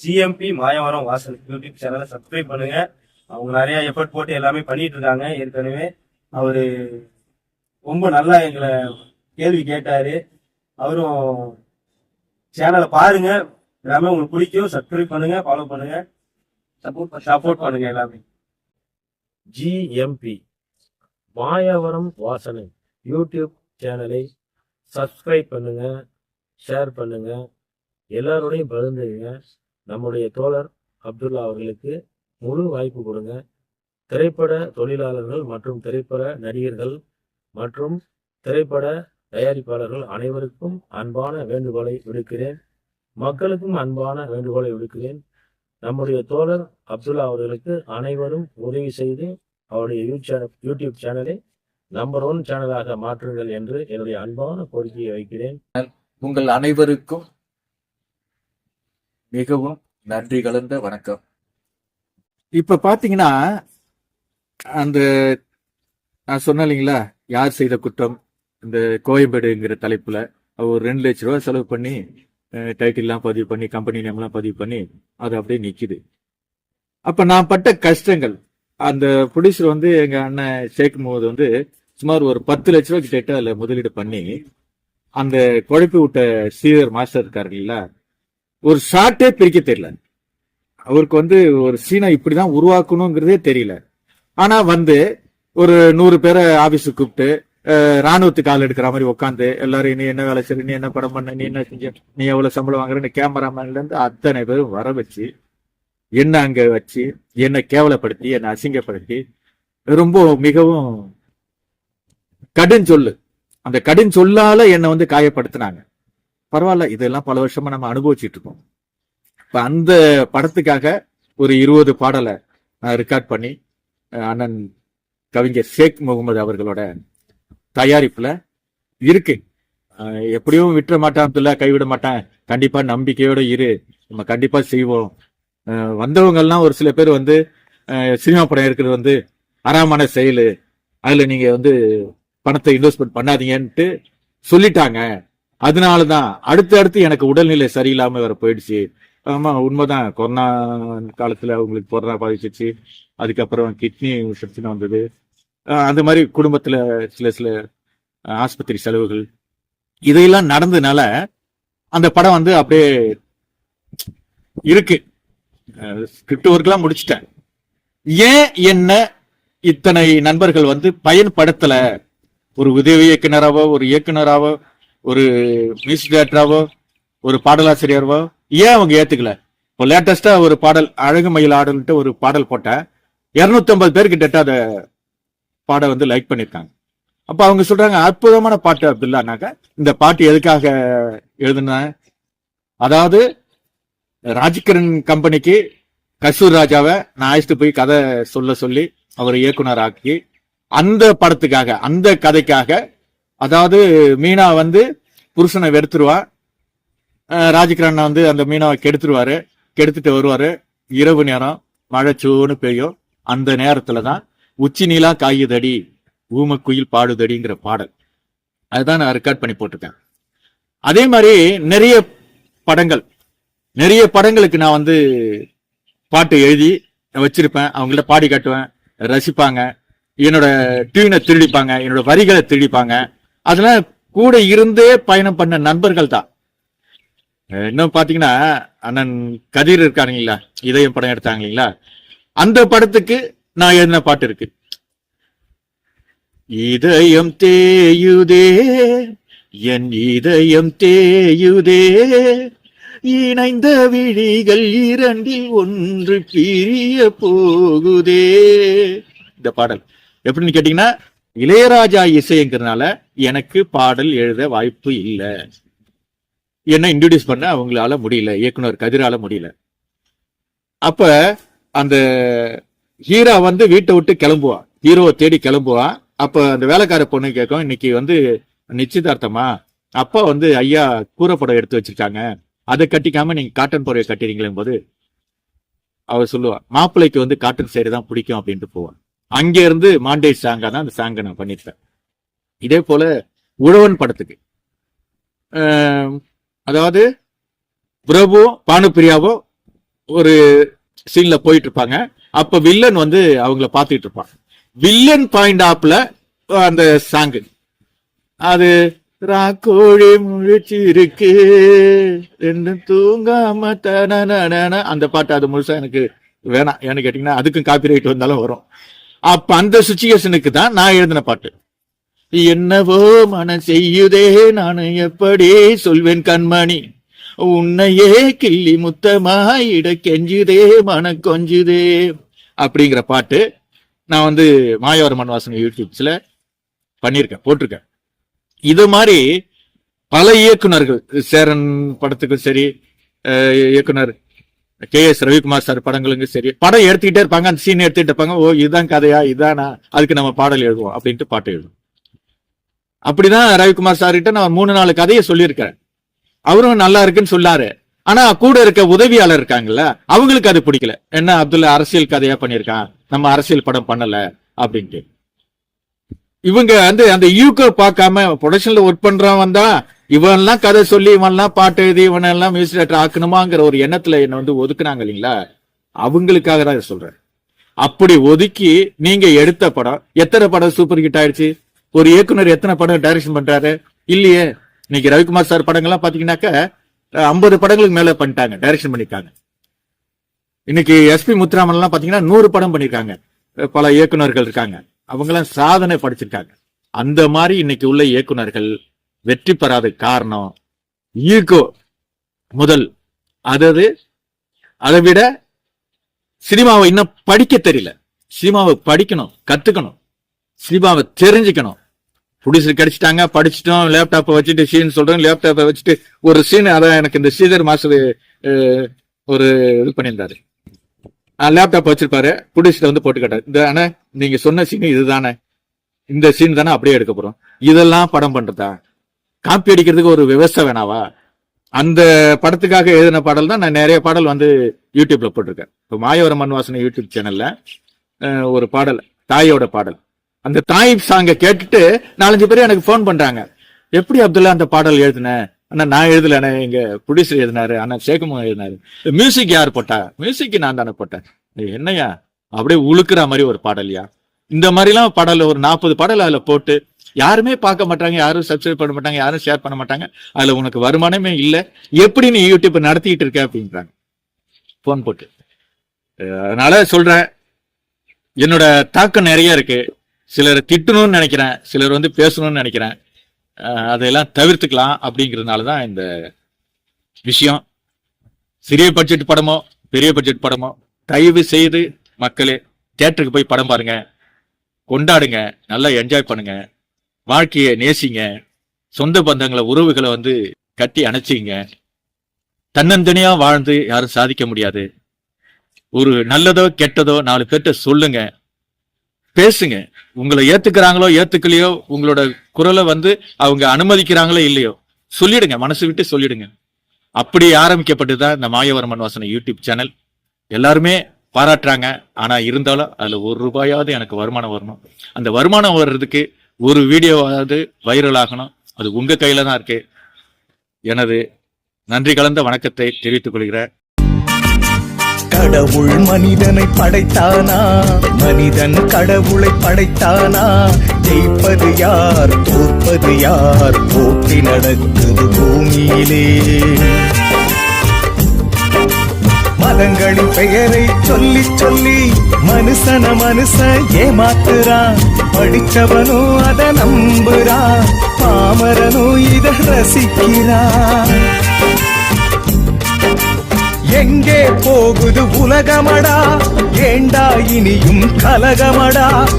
GMP Mayavaram வாசல் YouTube சேனலை subscribe பண்ணுங்க. அவங்க நிறைய எஃபர்ட் போட்டு எல்லாமே பண்ணிட்டு இருக்காங்க. ஏற்கனவே அவரு ரொம்ப நல்லா எங்களை கேள்வி கேட்டாரு. அவரும் சேனலை பாருங்க. எல்லாமே உங்களுக்கு பிடிக்கும். சப்ஸ்கிரைப் பண்ணுங்க ஃபாலோ பண்ணுங்க. சப்போர்ட் சப்போர்ட் பண்ணுங்க எல்லாமே. ஜிஎம்பி மாயவரம் வாசனை யூடியூப் சேனலை சப்ஸ்கிரைப் பண்ணுங்க ஷேர் பண்ணுங்க. எல்லாரோடையும் பகிர்ந்துங்க நம்முடைய தோழர் அப்துல்லா அவர்களுக்கு முழு வாய்ப்பு கொடுங்க. திரைப்பட தொழிலாளர்கள் மற்றும் திரைப்பட நடிகர்கள் மற்றும் திரைப்பட தயாரிப்பாளர்கள் அனைவருக்கும் அன்பான வேண்டுகோளை விடுக்கிறேன். மக்களுக்கும் அன்பான வேண்டுகோளை விடுக்கிறேன். நம்முடைய தோழர் அப்துல்லா அவர்களுக்கு அனைவரும் உதவி செய்து அவருடைய யூ யூடியூப் சேனலை நம்பர் ஒன் சேனலாக மாற்றுங்கள் என்று என்னுடைய அன்பான கோரிக்கையை வைக்கிறேன். உங்கள் அனைவருக்கும் மிகவும் நன்றி கலந்த வணக்கம். இப்ப பாத்தீங்கன்னா அந்த நான் சொன்னேன் இல்லைங்களா யார் செய்த குற்றம்? இந்த கோயம்பேடுங்கிற தலைப்புல அவர் ஒரு ரெண்டு லட்ச ரூபாய் செலவு பண்ணி டைட்டில்லாம் பதிவு பண்ணி கம்பெனி நேம்லாம் பதிவு பண்ணி அது அப்படியே நிக்குது. அப்ப நான் பட்ட கஷ்டங்கள் அந்த ப்ரொடியூசர் வந்து எங்க அண்ணன் சேர்க்கும் போது வந்து சுமார் ஒரு பத்து லட்ச ரூபாய் கிட்ட அதுல முதலீடு பண்ணி அந்த குழப்பி விட்ட சீரியர் மாஸ்டர் இருக்காரு இல்லைங்களா ஒரு ஷார்ட்டே பிரிக்க தெரியல. அவருக்கு வந்து ஒரு சீனை இப்படிதான் உருவாக்கணுங்கிறதே தெரியல. ஆனா வந்து ஒரு நூறு பேரை ஆபீஸுக்கு கூப்பிட்டு ராணுவத்துக்கு ஆள் எடுக்கிற மாதிரி உட்காந்து எல்லாரும் நீ என்ன வேலை செய்ய நீ என்ன படம் பண்ண? நீ என்ன செஞ்ச? நீ எவ்வளவு சம்பளம் வாங்குறன்னு கேமராமேன்ல இருந்து அத்தனை பேரும் வர வச்சு என்ன அங்க வச்சு என்னை கேவலப்படுத்தி என்னை அசிங்கப்படுத்தி ரொம்ப மிகவும் கடும் சொல்லு. அந்த கடும் சொல்லால என்னை வந்து காயப்படுத்தினாங்க. பரவாயில்ல இதெல்லாம் பல வருஷமா நம்ம அனுபவிச்சுட்டு இருக்கோம் இப்ப அந்த படத்துக்காக ஒரு இருபது பாடலை நான் ரெக்கார்ட் பண்ணி அண்ணன் கவிஞர் ஷேக் முகமது அவர்களோட தயாரிப்புல இருக்கு. எப்படியும் விட்டுற மாட்டான் அப்துல்லா கைவிட மாட்டேன். கண்டிப்பா நம்பிக்கையோட இரு. நம்ம கண்டிப்பா செய்வோம். வந்தவங்கள்லாம் ஒரு சில பேர் வந்து சினிமா படம் இருக்கிறது வந்து அறாமான செயல். அதுல நீங்க வந்து பணத்தை இன்வெஸ்ட்மெண்ட் பண்ணாதீங்கன்ட்டு சொல்லிட்டாங்க. அதனாலதான் அடுத்து அடுத்து எனக்கு உடல்நிலை சரியில்லாம வேற போயிடுச்சு. ஆமா உண்மைதான். கொரோனா காலத்துல அவங்களுக்கு கொரோனா பாதிச்சிச்சு அதுக்கப்புறம் கிட்னி பிரச்சனை வந்தது. அந்த மாதிரி குடும்பத்துல சில சில ஆஸ்பத்திரி செலவுகள். இதையெல்லாம் நடந்ததுனால அந்த படம் வந்து அப்படியே இருக்கு. ஸ்கிரிப்ட் ஒர்க்லாம் முடிச்சிட்டேன். ஏன் என்ன இத்தனை நண்பர்கள் வந்து பயன்படுத்தல? ஒரு உதவி இயக்குனராவோ ஒரு இயக்குனராவோ ஒரு மியூசிக் டேரக்டராவோ ஒரு பாடலாசிரியரவோ ஏன் அவங்க ஏத்துக்கல? இப்போ லேட்டஸ்டா ஒரு பாடல் அழகு மயில் ஆடல்ட்டு ஒரு பாடல் போட்டேன் இரநூத்தம்பது ஐம்பது பேர் கிட்ட பாட வந்து லைக் பண்ணிருக்காங்க. அப்போ அவங்க சொல்றாங்க அற்புதமான பாட்டு அப்துல்லானாக்க இந்த பாட்டு எதுக்காக எழுதுன அதாவது ராஜ்கிரண் கம்பெனிக்கு கசூர் ராஜாவை நான் அழைச்சிட்டு போய் கதை சொல்ல சொல்லி அவர் இயக்குனர் ஆக்கி அந்த படத்துக்காக அந்த கதைக்காக அதாவது மீனா வந்து புருஷனை வெறுத்துருவா. ராஜகிரண்ணா வந்து அந்த மீனாவை கெடுத்துருவாரு. கெடுத்துட்டு வருவாரு. இரவு நேரம் மழை பெய்யும். அந்த நேரத்துல தான் உச்சி நீலா காயுதடி ஊமக்குயில் பாடுதடிங்கிற பாடல். அதுதான் நான் ரெக்கார்ட் பண்ணி போட்டிருக்கேன். அதே மாதிரி நிறைய படங்கள். நிறைய படங்களுக்கு நான் வந்து பாட்டு எழுதி வச்சிருப்பேன். அவங்கள்ட்ட பாடி காட்டுவேன். ரசிப்பாங்க. என்னோட டியூனை திருடிப்பாங்க. என்னோட வரிகளை திருடிப்பாங்க. அதெல்லாம் கூட இருந்தே பயணம் பண்ண நண்பர்கள் தான். இன்னும் பாத்தீங்கன்னா அண்ணன் கதிர் இருக்காருங்களா? இதயம் படம் எடுத்தாங்க இல்லைங்களா அந்த படத்துக்கு நான் எழுதின பாட்டு இருக்கு. இதயம் தேயுதே என் இதயம் தேயுதே இணைந்த விழிகள் இரண்டில் ஒன்று பிரிய போகுதே. இந்த பாடல். எப்படின்னு கேட்டீங்கன்னா இளையராஜா இசைங்கிறதுனால எனக்கு பாடல் எழுத வாய்ப்பு இல்லை. என்ன இன்ட்ரடியூஸ் பண்ண அவங்களால முடியல இயக்குனர் கதிரால முடியல. அப்ப அந்த ஹீரா வந்து வீட்டை விட்டு கிளம்புவா. ஹீரோவை தேடி கிளம்புவா. அப்ப அந்த வேலைக்கார பொண்ணு கேட்கும் இன்னைக்கு வந்து நிச்சயதார்த்தமா? அப்பா வந்து ஐயா கூரைப்படம் எடுத்து வச்சிருக்காங்க. அதை கட்டிக்காம நீங்க காட்டன் புடவை கட்டிறீங்களேன் போது அவர் சொல்லுவா. மாப்பிள்ளைக்கு வந்து காட்டன் சேரி தான் பிடிக்கும் அப்படின்ட்டு போவான் அங்கே இருந்து மாண்டேஜ் சாங்கா தான் அந்த சாங்கை நான் பண்ணிருப்பேன் இதே போல உழவன் படத்துக்கு. அதாவது பிரபு பானுப்பிரியாவோ ஒரு சீன்ல போயிட்டு இருப்பாங்க அப்ப வில்லன் வந்து அவங்கள பார்த்துட்டு இருப்பான் வில்லன் பாயிண்ட் ஆப்ல அந்த சாங்கு அது ராக்கோழி முழிச்சிருக்கு ரெண்டு தூங்காம தன அந்த பாட்டு அது முழுசா எனக்கு வேணாம். ஏன்னு கேட்டீங்கன்னா அதுக்கும் காப்பி ரைட் வந்தாலும் வரும். அப்ப அந்த சுச்சுவேஷனுக்கு தான் நான் எழுதின பாட்டு. என்னவோ மன செய்யுதே நான் எப்படி சொல்வேன் கண்மணி? உன்னையே கிள்ளி முத்தமாயிட கெஞ்சுதே மன கொஞ்சுதே. அப்படிங்கிற பாட்டு நான் வந்து மாயவர மண்வாசன் யூடியூப்ஸ்ல பண்ணியிருக்கேன் போட்டிருக்கேன். இது மாதிரி பல இயக்குனர்கள் சேரன் படத்துக்கும் சரி இயக்குனர் கே எஸ் ரவிக்குமார் சார் படங்களுங்க சரி. படம் எடுத்துக்கிட்டே இருப்பாங்க அந்த சீன் எடுத்துட்டு இருப்பாங்க ஓ இதுதான் கதையா இதானா அதுக்கு நம்ம பாடல் எழுதுவோம் அப்படின்ட்டு பாட்டு எழுதுவோம். அப்படிதான் ரவிக்குமார் சார் கிட்ட நான் மூணு நாலு கதையை சொல்லியிருக்கிறேன். அவரும் நல்லா இருக்குன்னு சொன்னாரு ஆனா கூட இருக்க உதவியாளர் இருக்காங்கல்ல அவங்களுக்கு அது பிடிக்கல. என்ன அப்துல்லா அரசியல் கதையா பண்ணியிருக்கான் நம்ம அரசியல் படம் பண்ணல அப்படின்ட்டு. இவங்க வந்து அந்த யூகோ பார்க்காம ப்ரொடக்ஷன்ல ஒர்க் பண்றவன் தான் இவன்லாம் கதை சொல்லி இவன்லாம் பாட்டு எழுதி இவனெல்லாம் மியூசிக் டைரக்டர் ஆக்கணுமாங்கிற ஒரு எண்ணத்துல என்ன வந்து ஒதுக்குனாங்க இல்லைங்களா? அவங்களுக்காக தான் இதை சொல்றேன். அப்படி ஒதுக்கி நீங்க எடுத்த படம் எத்தனை படம் சூப்பர் ஹிட் ஆயிடுச்சு? ஒரு இயக்குனர் எத்தனை படம் டைரக்ஷன் பண்றாரு? இல்லையே. இன்னைக்கு ரவிக்குமார் சார் படங்கள்லாம் பாத்தீங்கன்னாக்க ஐம்பது படங்களுக்கு மேல பண்ணிட்டாங்க டைரக்ஷன் பண்ணிருக்காங்க இன்னைக்கு எஸ்பி முத்துராமன் எல்லாம் பாத்தீங்கன்னா நூறு படம் பண்ணிருக்காங்க பல இயக்குனர்கள் இருக்காங்க. அவங்களாம் சாதனை படிச்சிருக்காங்க. அந்த மாதிரி இன்னைக்கு உள்ள இயக்குனர்கள் வெற்றி பெறாத காரணம் ஈகோ முதல். அதாவது அதை விட சினிமாவை இன்னும் படிக்க தெரியல. சினிமாவை படிக்கணும் கத்துக்கணும். சினிமாவை தெரிஞ்சுக்கணும். ப்ரொடியூசர் கிடைச்சிட்டாங்க படிச்சிட்டோம் லேப்டாப்பை வச்சுட்டு சீன் சொல்றேன் லேப்டாப்பை வச்சுட்டு ஒரு சீன் அதான் எனக்கு இந்த ஸ்ரீதர் மாஸ்டர் ஒரு இது பண்ணியிருந்தாரு. லேப்டாப் வச்சிருப்பாரு ப்ரொடியூசர் வந்து போட்டு இந்த அண்ணா நீங்க சொன்ன சீன் இதுதானே. இந்த சீன் தானே அப்படியே எடுக்க போறோம். இதெல்லாம் படம் பண்றதா? காப்பி அடிக்கிறதுக்கு ஒரு விவசாய வேணாவா? அந்த படத்துக்காக எழுதின பாடல் தான் நான் நிறைய பாடல் வந்து யூடியூப்ல போட்டிருக்கேன். இப்போ மாயவர மண் வாசனை யூடியூப் சேனல்ல ஒரு பாடல் தாயோட பாடல். அந்த தாய் சாங்கை கேட்டுட்டு நாலஞ்சு பேர் எனக்கு ஃபோன் பண்றாங்க. எப்படி அப்துல்லா அந்த பாடல் எழுதின? அண்ணா நான் எழுதல அண்ணா எங்க ப்ரொடியூசர் எழுதினாரு அண்ணா சேகமும் எழுதினாரு. மியூசிக் யார் போட்டா? மியூசிக் நான் தானே போட்டேன். என்னையா என்னய்யா? அப்படியே உழுக்கிற மாதிரி ஒரு பாடல்யா? இந்த மாதிரிலாம் பாடல் ஒரு நாற்பது பாடல் அதில் போட்டு யாருமே பார்க்க மாட்டாங்க யாரும் சப்ஸ்கிரைப் பண்ண மாட்டாங்க யாரும் ஷேர் பண்ண மாட்டாங்க. அதுல உனக்கு வருமானமே இல்லை. எப்படி நீ யூடியூப் நடத்திட்டு இருக்க அப்படின்றாங்க. போன் போட்டு. அதனால சொல்றேன் என்னோட தாக்கம் நிறைய இருக்கு. சிலர் திட்டணும்னு நினைக்கிறேன் சிலர் வந்து பேசணும்னு நினைக்கிறேன். அதையெல்லாம் தவிர்த்துக்கலாம் அப்படிங்கிறதுனால தான் இந்த விஷயம். சிறிய பட்ஜெட் படமோ பெரிய பட்ஜெட் படமோ தயவு செய்து மக்களே தேட்டருக்கு போய் படம் பாருங்க. கொண்டாடுங்க. நல்லா என்ஜாய் பண்ணுங்க. வாழ்க்கையை நேசிங்க. சொந்த பந்தங்களை உறவுகளை வந்து கட்டி அணைச்சிங்க. தன்னந்தனியா வாழ்ந்து யாரும் சாதிக்க முடியாது. ஒரு நல்லதோ கெட்டதோ நாலு பேர்கிட்ட சொல்லுங்க. பேசுங்க. உங்களை ஏத்துக்கிறாங்களோ ஏத்துக்கலையோ உங்களோட குரலை வந்து அவங்க அனுமதிக்கிறாங்களோ இல்லையோ சொல்லிடுங்க. மனசு விட்டு சொல்லிடுங்க. அப்படி ஆரம்பிக்கப்பட்டதுதான் இந்த மாயவர்மன் வாசனை யூடியூப் சேனல். எல்லாருமே பாராட்டுறாங்க. ஆனா இருந்தாலும் அதுல ஒரு ரூபாயாவது எனக்கு வருமானம் வரணும். அந்த வருமானம் வர்றதுக்கு ஒரு வீடியோவாவது வைரல் ஆகணும் அது உங்க கையில தான் இருக்கு. எனது நன்றி கலந்த வணக்கத்தை தெரிவித்துக் கொள்கிறேன். கடவுள் மனிதனை படைத்தானா? மனிதன் கடவுளை படைத்தானா? ஜெயிப்பது யார் தோற்பது யார்? போட்டி நடக்குது பூமியிலே. மதங்களின் பெயரை சொல்லி சொல்லி மனுஷன மனுஷ ஏமாத்துறான் படிச்சவனோ அத நம்புறான் பாமரனோ இத ரசிக்கிறான் எங்கே போகுது உலகமடா? ஏண்டா இனியும் கலகமடா?